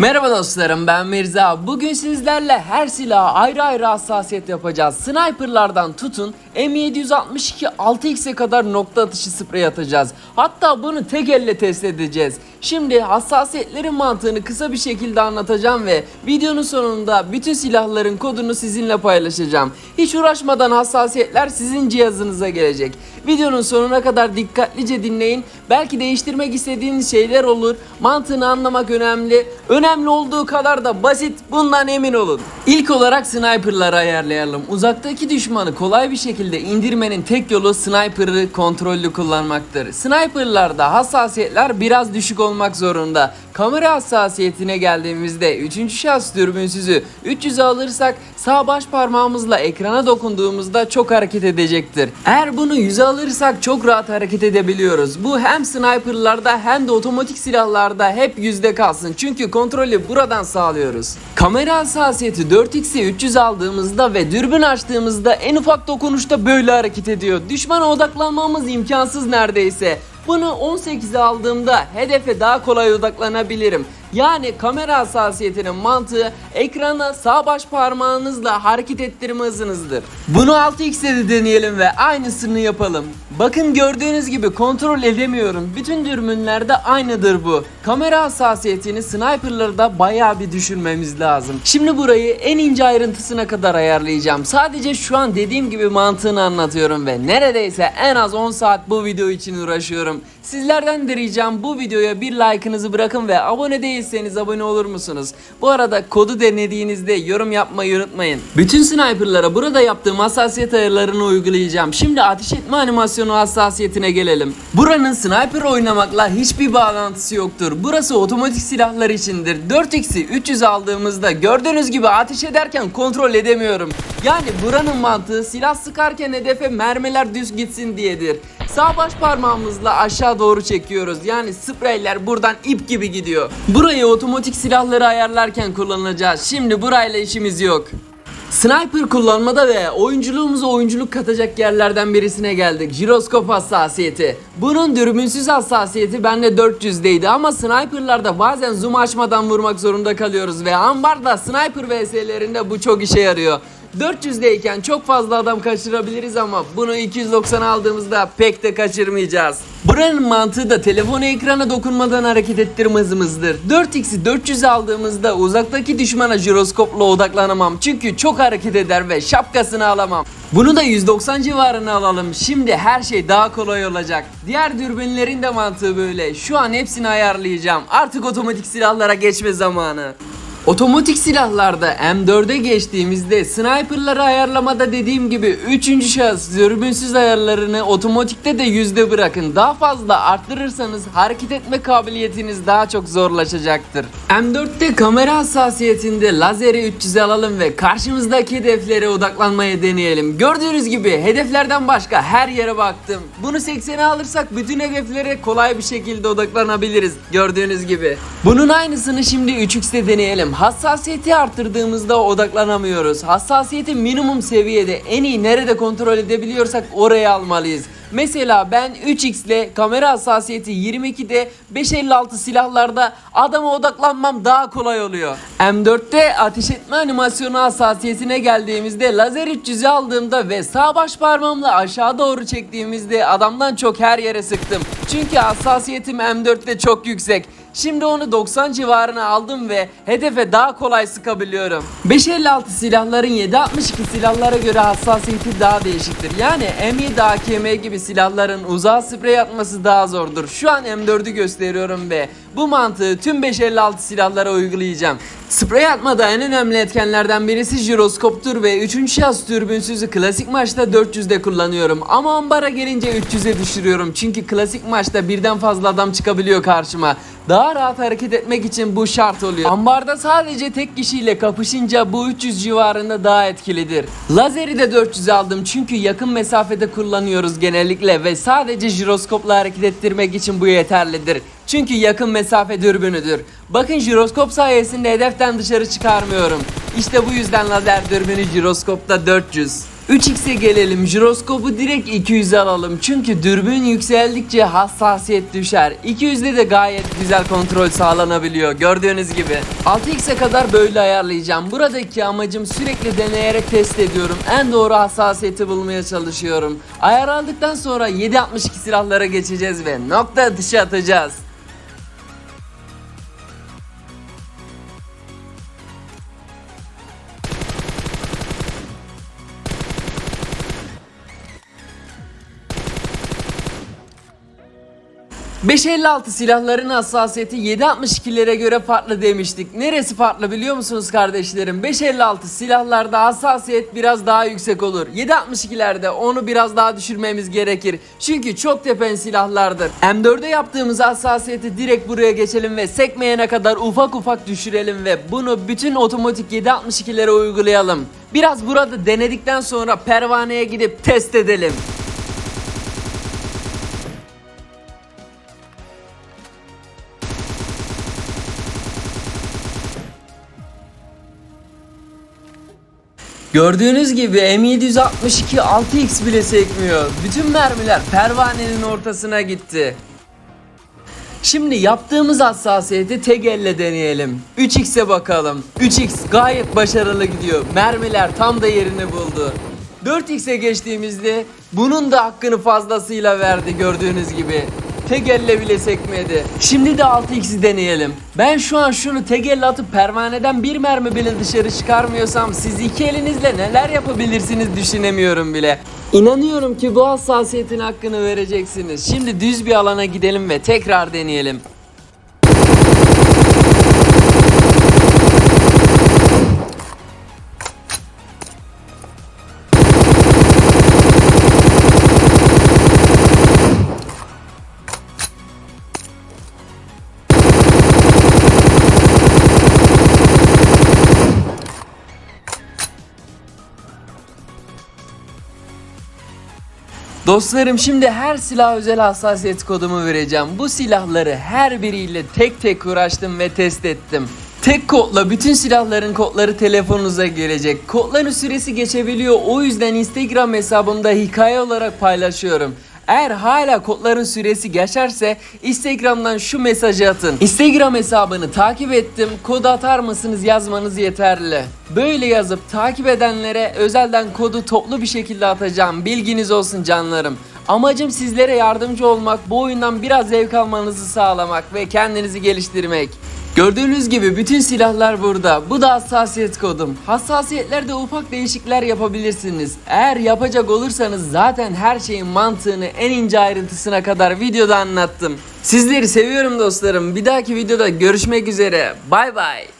Merhaba dostlarım ben Mirza. Bugün sizlerle her silaha ayrı ayrı hassasiyet yapacağız. Sniperlardan tutun M762 6x'e kadar nokta atışı sprey atacağız. Hatta bunu tek elle test edeceğiz. Şimdi hassasiyetlerin mantığını kısa bir şekilde anlatacağım ve videonun sonunda bütün silahların kodunu sizinle paylaşacağım. Hiç uğraşmadan hassasiyetler sizin cihazınıza gelecek. Videonun sonuna kadar dikkatlice dinleyin. Belki değiştirmek istediğiniz şeyler olur. Mantığını anlamak önemli. Önemli olduğu kadar da basit. Bundan emin olun. İlk olarak sniperları ayarlayalım. Uzaktaki düşmanı kolay bir şekilde indirmenin tek yolu sniper'ı kontrollü kullanmaktır. Sniper'larda hassasiyetler biraz düşük olmak zorunda. Kamera hassasiyetine geldiğimizde 3. şahıs dürbünsüzü 300'e alırsak sağ baş parmağımızla ekrana dokunduğumuzda çok hareket edecektir. Eğer bunu 100'e alırsak çok rahat hareket edebiliyoruz. Bu hem sniperlarda hem de otomatik silahlarda hep yüzde kalsın. Çünkü kontrolü buradan sağlıyoruz. Kamera hassasiyeti 4x'i 300 aldığımızda ve dürbün açtığımızda en ufak dokunuşta böyle hareket ediyor. Düşmana odaklanmamız imkansız neredeyse. Bunu 18'e aldığımda hedefe daha kolay odaklanabilirim. Yani kamera hassasiyetinin mantığı ekrana sağ baş parmağınızla hareket ettirme hızınızdır. Bunu 6x'te de deneyelim ve aynısını yapalım. Bakın gördüğünüz gibi kontrol edemiyorum. Bütün dürbünlerde aynıdır bu. Kamera hassasiyetini sniperlarda bayağı bir düşürmemiz lazım. Şimdi burayı en ince ayrıntısına kadar ayarlayacağım. Sadece şu an dediğim gibi mantığını anlatıyorum ve neredeyse en az 10 saat bu video için uğraşıyorum. Sizlerden de ricam bu videoya bir like'ınızı bırakın ve abone değilseniz abone olur musunuz? Bu arada kodu denediğinizde yorum yapmayı unutmayın. Bütün sniperlara burada yaptığım hassasiyet ayarlarını uygulayacağım. Şimdi ateş etme animasyonu hassasiyetine gelelim. Buranın sniper oynamakla hiçbir bağlantısı yoktur. Burası otomatik silahlar içindir. 4x'i 300 aldığımızda gördüğünüz gibi ateş ederken kontrol edemiyorum. Yani buranın mantığı silah sıkarken hedefe mermiler düz gitsin diyedir. Sağ baş parmağımızla aşağı doğru çekiyoruz. Yani spreyler buradan ip gibi gidiyor. Burayı otomatik silahları ayarlarken kullanacağız. Şimdi burayla işimiz yok. Sniper kullanmada ve oyunculuğumuza oyunculuk katacak yerlerden birisine geldik. Jiroskop hassasiyeti. Bunun dürbünsüz hassasiyeti bende 400'deydi ama sniperlarda bazen zoom açmadan vurmak zorunda kalıyoruz ve ambarda sniper vs'lerinde bu çok işe yarıyor. 400'deyken çok fazla adam kaçırabiliriz ama bunu 290 aldığımızda pek de kaçırmayacağız. Buranın mantığı da telefonu ekrana dokunmadan hareket ettirme hızımızdır. 4x'i 400 aldığımızda uzaktaki düşmana jiroskopla odaklanamam çünkü çok hareket eder ve şapkasını alamam. Bunu da 190 civarına alalım. Şimdi her şey daha kolay olacak. Diğer dürbünlerin de mantığı böyle. Şu an hepsini ayarlayacağım. Artık otomatik silahlara geçme zamanı. Otomatik silahlarda M4'e geçtiğimizde sniperları ayarlamada dediğim gibi 3. şahıs dürbünsüz ayarlarını otomatikte de yüzde bırakın. Daha fazla arttırırsanız hareket etme kabiliyetiniz daha çok zorlaşacaktır. M4'te kamera hassasiyetinde lazeri 300'e alalım ve karşımızdaki hedeflere odaklanmaya deneyelim. Gördüğünüz gibi hedeflerden başka her yere baktım. Bunu 80'e alırsak bütün hedeflere kolay bir şekilde odaklanabiliriz. Gördüğünüz gibi. Bunun aynısını şimdi 3x'te deneyelim. Hassasiyeti arttırdığımızda odaklanamıyoruz. Hassasiyeti minimum seviyede en iyi nerede kontrol edebiliyorsak oraya almalıyız. Mesela ben 3x ile kamera hassasiyeti 22'de 556 silahlarda adama odaklanmam daha kolay oluyor. M4'te ateş etme animasyonu hassasiyetine geldiğimizde lazer 300'ü aldığımda ve sağ baş parmağımla aşağı doğru çektiğimizde adamdan çok her yere sıktım. Çünkü hassasiyetim M4'te çok yüksek. Şimdi onu 90 civarına aldım ve hedefe daha kolay sıkabiliyorum. 556 silahların 762 silahlara göre hassasiyeti daha değişiktir. Yani M7 AKM gibi silahların uzağa sprey atması daha zordur. Şu an M4'ü gösteriyorum ve bu mantığı tüm 556 silahlara uygulayacağım. Sprey atmada en önemli etkenlerden birisi jiroskoptur ve 3. şahıs dürbünsüzü klasik maçta 400'de kullanıyorum. Ama ambara gelince 300'e düşürüyorum. Çünkü klasik maçta birden fazla adam çıkabiliyor karşıma. Daha rahat hareket etmek için bu şart oluyor. Ambarda sadece tek kişiyle kapışınca bu 300 civarında daha etkilidir. Lazeri de 400 aldım çünkü yakın mesafede kullanıyoruz genellikle ve sadece jiroskopla hareket ettirmek için bu yeterlidir. Çünkü yakın mesafe dürbünüdür. Bakın jiroskop sayesinde hedeften dışarı çıkarmıyorum. İşte bu yüzden lazer dürbünü jiroskopta 400. 3x'e gelelim. Jiroskopu direkt 200'e alalım. Çünkü dürbün yükseldikçe hassasiyet düşer. 200'de de gayet güzel kontrol sağlanabiliyor. Gördüğünüz gibi. 6x'e kadar böyle ayarlayacağım. Buradaki amacım sürekli deneyerek test ediyorum. En doğru hassasiyeti bulmaya çalışıyorum. Ayar aldıktan sonra 7.62 silahlara geçeceğiz ve nokta atışı atacağız. ...556 silahların hassasiyeti 7.62'lere göre farklı demiştik. Neresi farklı biliyor musunuz kardeşlerim? 556 silahlarda hassasiyet biraz daha yüksek olur. 7.62'lerde onu biraz daha düşürmemiz gerekir. Çünkü çok tepen silahlardır. M4'e yaptığımız hassasiyeti direkt buraya geçelim ve sekmeyene kadar ufak ufak düşürelim ve bunu bütün otomatik 7.62'lere uygulayalım. Biraz burada denedikten sonra pervaneye gidip test edelim. Gördüğünüz gibi M762 6x bile sekmiyor. Bütün mermiler pervanenin ortasına gitti. Şimdi yaptığımız hassasiyeti tek elle deneyelim. 3x'e bakalım. 3x gayet başarılı gidiyor. Mermiler tam da yerini buldu. 4x'e geçtiğimizde bunun da hakkını fazlasıyla verdi gördüğünüz gibi. Tek elle bile sekmedi. Şimdi de 6x'i deneyelim. Ben şu an şunu tek atıp pervaneden bir mermi bile dışarı çıkarmıyorsam siz iki elinizle neler yapabilirsiniz düşünemiyorum bile. İnanıyorum ki bu hassasiyetin hakkını vereceksiniz. Şimdi düz bir alana gidelim ve tekrar deneyelim. Dostlarım şimdi her silah özel hassasiyet kodumu vereceğim. Bu silahları her biriyle tek tek uğraştım ve test ettim. Tek kodla bütün silahların kodları telefonunuza gelecek. Kodların süresi geçebiliyor o yüzden Instagram hesabımda hikaye olarak paylaşıyorum. Eğer hala kodların süresi geçerse Instagram'dan şu mesajı atın. Instagram hesabını takip ettim. Kod atar mısınız yazmanız yeterli. Böyle yazıp takip edenlere özelden kodu toplu bir şekilde atacağım. Bilginiz olsun canlarım. Amacım sizlere yardımcı olmak, bu oyundan biraz zevk almanızı sağlamak ve kendinizi geliştirmek. Gördüğünüz gibi bütün silahlar burada. Bu da hassasiyet kodum. Hassasiyetlerde ufak değişiklikler yapabilirsiniz. Eğer yapacak olursanız zaten her şeyin mantığını en ince ayrıntısına kadar videoda anlattım. Sizleri seviyorum dostlarım. Bir dahaki videoda görüşmek üzere. Bay bay.